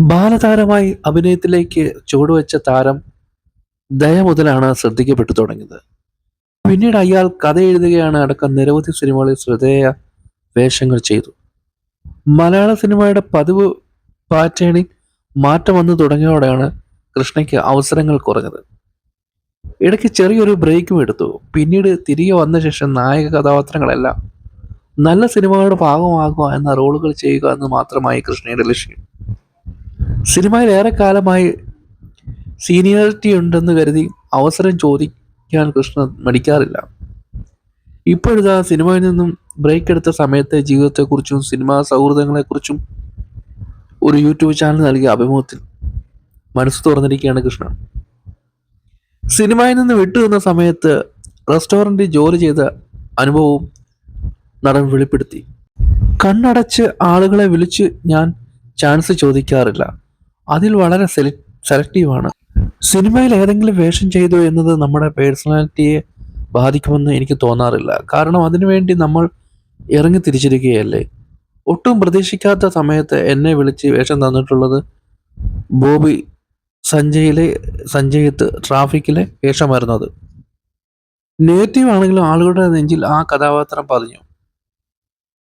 ബാലതാരമായി അഭിനയത്തിലേക്ക് ചുവടുവെച്ച താരം ദയ മുതലാണ് ശ്രദ്ധിക്കപ്പെട്ടു തുടങ്ങിയത്. പിന്നീട് അയാൾ കഥ എഴുതുകയാണ് അടക്കം നിരവധി സിനിമകളിൽ ശ്രദ്ധേയ വേഷങ്ങൾ ചെയ്തു. മലയാള സിനിമയുടെ പതിവ് പാറ്റേണിൽ മാറ്റം വന്നു തുടങ്ങിയോടെയാണ് കൃഷ്ണയ്ക്ക് അവസരങ്ങൾ കുറഞ്ഞത്. ഇടയ്ക്ക് ചെറിയൊരു ബ്രേക്കും എടുത്തു. പിന്നീട് തിരികെ വന്ന ശേഷം നായക കഥാപാത്രങ്ങളെല്ലാം നല്ല സിനിമകളുടെ ഭാഗമാകുക എന്ന റോളുകൾ ചെയ്യുക എന്ന് മാത്രമായി കൃഷ്ണയുടെ ലക്ഷ്യം. സിനിമയിൽ ഏറെക്കാലമായി സീനിയോറിറ്റി ഉണ്ടെന്ന് കരുതി അവസരം ചോദിക്കാൻ കൃഷ്ണൻ മടിക്കാറില്ല. ഇപ്പോഴിതാ സിനിമയിൽ നിന്നും ബ്രേക്ക് എടുത്ത സമയത്തെ ജീവിതത്തെക്കുറിച്ചും സിനിമാ സൗഹൃദങ്ങളെക്കുറിച്ചും ഒരു യൂട്യൂബ് ചാനൽ നൽകിയ അഭിമുഖത്തിൽ മനസ്സ് തുറന്നിരിക്കുകയാണ് കൃഷ്ണൻ. സിനിമയിൽ നിന്ന് വിട്ടു നിന്ന സമയത്ത് റെസ്റ്റോറന്റിൽ ജോലി ചെയ്ത അനുഭവവും നടൻ വെളിപ്പെടുത്തി. കണ്ണടച്ച് ആളുകളെ വിളിച്ച് ഞാൻ ചാൻസ് ചോദിക്കാറില്ല. അതിൽ വളരെ സെലക്റ്റീവാണ് സിനിമയിൽ ഏതെങ്കിലും വേഷം ചെയ്തു എന്നത് നമ്മുടെ പേഴ്സണാലിറ്റിയെ ബാധിക്കുമെന്ന് എനിക്ക് തോന്നാറില്ല. കാരണം അതിനുവേണ്ടി നമ്മൾ ഇറങ്ങി തിരിച്ചിരിക്കുകയല്ലേ? ഒട്ടും പ്രതീക്ഷിക്കാത്ത സമയത്ത് എന്നെ വിളിച്ച് വേഷം തന്നിട്ടുള്ളത് ബോബി സഞ്ജയിലെ സഞ്ജയത്ത് ട്രാഫിക്കിലെ വേഷമായിരുന്നു അത് നെഗറ്റീവ് ആണെങ്കിലും ആളുകളുടെ നെഞ്ചിൽ ആ കഥാപാത്രം പതിഞ്ഞു.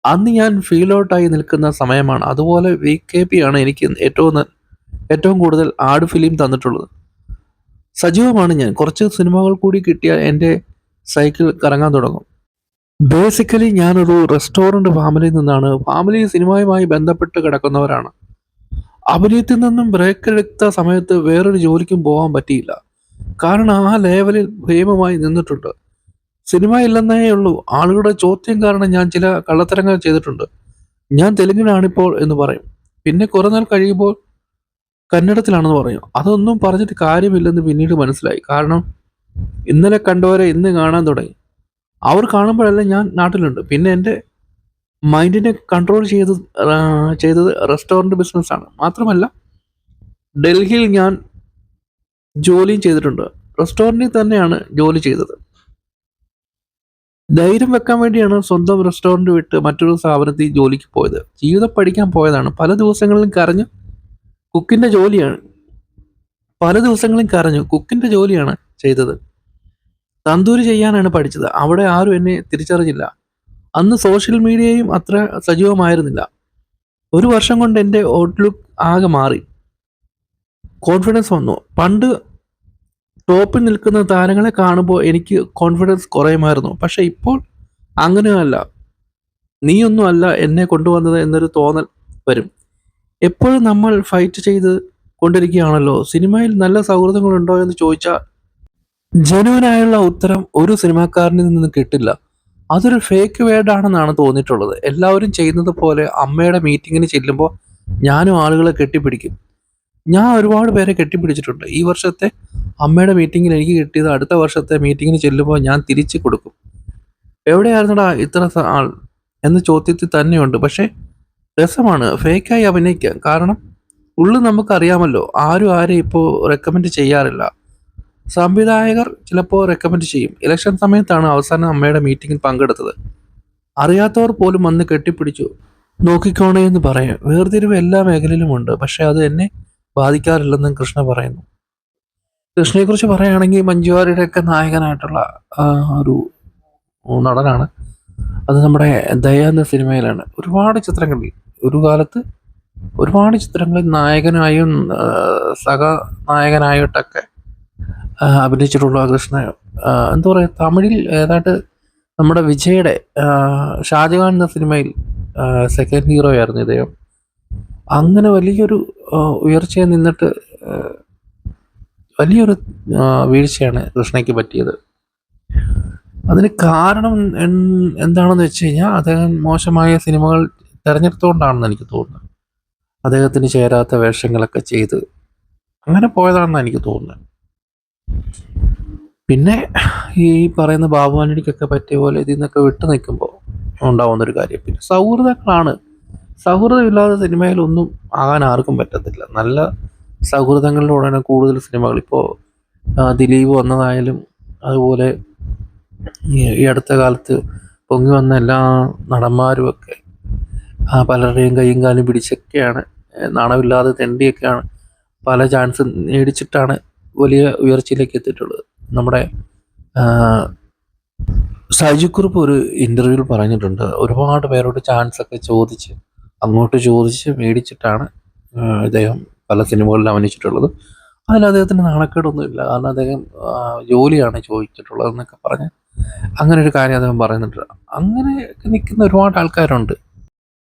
അന്ന് ഞാൻ ഫീൽ ഔട്ടായി നിൽക്കുന്ന സമയമാണ്. അതുപോലെ വി കെ പി ആണ് എനിക്ക് ഏറ്റവും ഏറ്റവും കൂടുതൽ ആട് ഫിലിം തന്നിട്ടുള്ളത്. സജീവമാണ് ഞാൻ. കുറച്ച് സിനിമകൾ കൂടി കിട്ടിയാൽ എന്റെ സൈക്കിൾ കറങ്ങാൻ തുടങ്ങും. ബേസിക്കലി ഞാനൊരു റെസ്റ്റോറന്റ് ഫാമിലിയിൽ നിന്നാണ്. ഫാമിലി സിനിമയുമായി ബന്ധപ്പെട്ട് കിടക്കുന്നവരാണ്. അഭിനയത്തിൽ നിന്നും ബ്രേക്ക് എടുത്ത സമയത്ത് വേറൊരു ജോലിക്കും പോകാൻ പറ്റിയില്ല. കാരണം ആ ലെവലിൽ ഭീമമായി നിന്നിട്ടുണ്ട്. സിനിമ ഇല്ലെന്നേ ഉള്ളൂ. ആളുകളുടെ ചോദ്യം കാരണം ഞാൻ ചില കള്ളത്തരങ്ങൾ ചെയ്തിട്ടുണ്ട്. ഞാൻ തെലുങ്കിലാണിപ്പോൾ എന്ന് പറയും. പിന്നെ കുറേ നാൾ കഴിയുമ്പോൾ കന്നഡത്തിലാണെന്ന് പറഞ്ഞു. അതൊന്നും പറഞ്ഞിട്ട് കാര്യമില്ലെന്ന് പിന്നീട് മനസ്സിലായി. കാരണം ഇന്നലെ കണ്ടവരെ ഇന്ന് കാണാൻ തുടങ്ങി. അവർ കാണുമ്പോഴെല്ലാം ഞാൻ നാട്ടിലുണ്ട്. പിന്നെ എന്റെ മൈൻഡിനെ കൺട്രോൾ ചെയ്ത് ചെയ്തത് റെസ്റ്റോറന്റ് ബിസിനസ്സാണ്. മാത്രമല്ല ഡൽഹിയിൽ ഞാൻ ജോലിയും ചെയ്തിട്ടുണ്ട്. റെസ്റ്റോറന്റിൽ തന്നെയാണ് ജോലി ചെയ്തത്. ധൈര്യം വെക്കാൻ വേണ്ടിയാണ് സ്വന്തം റെസ്റ്റോറന്റ് വിട്ട് മറ്റൊരു സ്ഥാപനത്തിൽ ജോലിക്ക് പോയത്. ജീവിതം പഠിക്കാൻ പോയതാണ്. പല ദിവസങ്ങളിലും കരഞ്ഞു കുക്കിന്റെ ജോലിയാണ്. പല ദിവസങ്ങളും കരഞ്ഞു കുക്കിന്റെ ജോലിയാണ് ചെയ്തത്. തന്തൂരി ചെയ്യാനാണ് പഠിച്ചത്. അവിടെ ആരും എന്നെ തിരിച്ചറിഞ്ഞില്ല. അന്ന് സോഷ്യൽ മീഡിയയും അത്ര സജീവമായിരുന്നില്ല. ഒരു വർഷം കൊണ്ട് എന്റെ ഔട്ട്ലുക്ക് ആകെ മാറി. കോൺഫിഡൻസ് വന്നു. പണ്ട് ടോപ്പിൽ നിൽക്കുന്ന താരങ്ങളെ കാണുമ്പോൾ എനിക്ക് കോൺഫിഡൻസ് കുറയുമായിരുന്നു. പക്ഷെ ഇപ്പോൾ അങ്ങനെയല്ല. നീയൊന്നും അല്ല എന്നെ കൊണ്ടുവന്നത് എന്നൊരു തോന്നൽ വരും. എപ്പോഴും നമ്മൾ ഫൈറ്റ് ചെയ്ത് കൊണ്ടിരിക്കുകയാണല്ലോ? സിനിമയിൽ നല്ല സൗഹൃദങ്ങളുണ്ടോ എന്ന് ചോദിച്ചാൽ ജനുവനായുള്ള ഉത്തരം ഒരു സിനിമാക്കാരനിൽ നിന്ന് കിട്ടില്ല. അതൊരു ഫേക്ക് വേർഡാണെന്നാണ് തോന്നിയിട്ടുള്ളത്. എല്ലാവരും ചെയ്യുന്നത് പോലെ അമ്മയുടെ മീറ്റിങ്ങിന് ചെല്ലുമ്പോൾ ഞാനും ആളുകളെ കെട്ടിപ്പിടിക്കും. ഞാൻ ഒരുപാട് പേരെ കെട്ടിപ്പിടിച്ചിട്ടുണ്ട്. ഈ വർഷത്തെ അമ്മയുടെ മീറ്റിങ്ങിൽ എനിക്ക് കിട്ടിയത് അടുത്ത വർഷത്തെ മീറ്റിങ്ങിന് ചെല്ലുമ്പോൾ ഞാൻ തിരിച്ചു കൊടുക്കും. എവിടെയായിരുന്നടാ ഇത്ര ആൾ? എന്ന ചോദ്യത്തിൽ തന്നെയുണ്ട്. പക്ഷേ രസമാണ്. ഫേക്കായി അഭിനയിക്കാം കാരണം ഉള്ളു നമുക്കറിയാമല്ലോ ആരും ആരെ ഇപ്പോൾ റെക്കമെൻഡ് ചെയ്യാറില്ല. സംവിധായകർ ചിലപ്പോൾ റെക്കമെൻഡ് ചെയ്യും. ഇലക്ഷൻ സമയത്താണ് അവസാനം അമ്മയുടെ മീറ്റിംഗിൽ പങ്കെടുത്തത്. അറിയാത്തവർ പോലും വന്ന് കെട്ടിപ്പിടിച്ചു. നോക്കിക്കോണേ എന്ന് പറയും. വേർതിരിവ് എല്ലാ മേഖലയിലുമുണ്ട്. പക്ഷേ അത് എന്നെ ബാധിക്കാറില്ലെന്നും കൃഷ്ണ പറയുന്നു. കൃഷ്ണയെക്കുറിച്ച് പറയുകയാണെങ്കിൽ മഞ്ജുവാരിയുടെയൊക്കെ നായകനായിട്ടുള്ള ഒരു നടനാണ്. അത് നമ്മുടെ ദയ എന്ന സിനിമയിലാണ്. ഒരുപാട് ചിത്രങ്ങളിൽ ഒരു കാലത്ത് ഒരുപാട് ചിത്രങ്ങളിൽ നായകനായും സഹ നായകനായിട്ടൊക്കെ അഭിനയിച്ചിട്ടുള്ള കൃഷ്ണ എന്താ പറയുക തമിഴിൽ ഏതാണ്ട് നമ്മുടെ വിജയുടെ ഷാജഹാൻ എന്ന സിനിമയിൽ സെക്കൻഡ് ഹീറോ ആയിരുന്നു ഇദ്ദേഹം. അങ്ങനെ വലിയൊരു ഉയർച്ചയിൽ നിന്നിട്ട് വലിയൊരു വീഴ്ചയാണ് കൃഷ്ണയ്ക്ക് പറ്റിയത്. അതിന് കാരണം എന്താണെന്ന് വെച്ച് കഴിഞ്ഞാൽ അദ്ദേഹം മോശമായ സിനിമകൾ തിരഞ്ഞെടുത്തുകൊണ്ടാണെന്ന് എനിക്ക് തോന്നുന്നത്. അദ്ദേഹത്തിന് ചേരാത്ത വേഷങ്ങളൊക്കെ ചെയ്ത് അങ്ങനെ പോയതാണെന്ന് എനിക്ക് തോന്നുന്നത്. പിന്നെ ഈ പറയുന്ന ബാബുവാനടിക്കൊക്കെ പറ്റിയ പോലെ ഇതിൽ നിന്നൊക്കെ വിട്ടു നിൽക്കുമ്പോൾ ഉണ്ടാവുന്നൊരു കാര്യം. പിന്നെ സൗഹൃദങ്ങളാണ്. സൗഹൃദമില്ലാതെ സിനിമയിലൊന്നും ആകാൻ ആർക്കും പറ്റത്തില്ല. നല്ല സൗഹൃദങ്ങളിലൂടെയാണ് കൂടുതൽ സിനിമകൾ. ഇപ്പോൾ ദിലീപ് വന്നതായാലും അതുപോലെ ഈ അടുത്ത കാലത്ത് പൊങ്ങി വന്ന എല്ലാ നടന്മാരും ഒക്കെ ആ, പലരുടെയും കൈയും കാലും പിടിച്ചൊക്കെയാണ് നാണമില്ലാതെ തെണ്ടിയൊക്കെയാണ് പല ചാൻസ് മേടിച്ചിട്ടാണ് വലിയ ഉയർച്ചയിലേക്ക് എത്തിയിട്ടുള്ളത്. നമ്മുടെ സജിക്കുറിപ്പ് സൈജു കുറുപ്പ് ഒരു ഇന്റർവ്യൂവിൽ പറഞ്ഞിട്ടുണ്ട്. ഒരുപാട് പേരോട് ചാൻസ് ഒക്കെ ചോദിച്ച് അങ്ങോട്ട് ചോദിച്ച് മേടിച്ചിട്ടാണ് ഇദ്ദേഹം പല സിനിമകളിൽ അഭിനയിച്ചിട്ടുള്ളത്. അതിൽ അദ്ദേഹത്തിന് നാണക്കേടൊന്നുമില്ല. കാരണം അദ്ദേഹം ജോലിയാണ് ചോദിച്ചിട്ടുള്ളത് എന്നൊക്കെ പറഞ്ഞ് അങ്ങനെ ഒരു കാര്യം അദ്ദേഹം പറയുന്നുണ്ട് അങ്ങനെ നിൽക്കുന്ന ഒരുപാട് ആൾക്കാരുണ്ട്.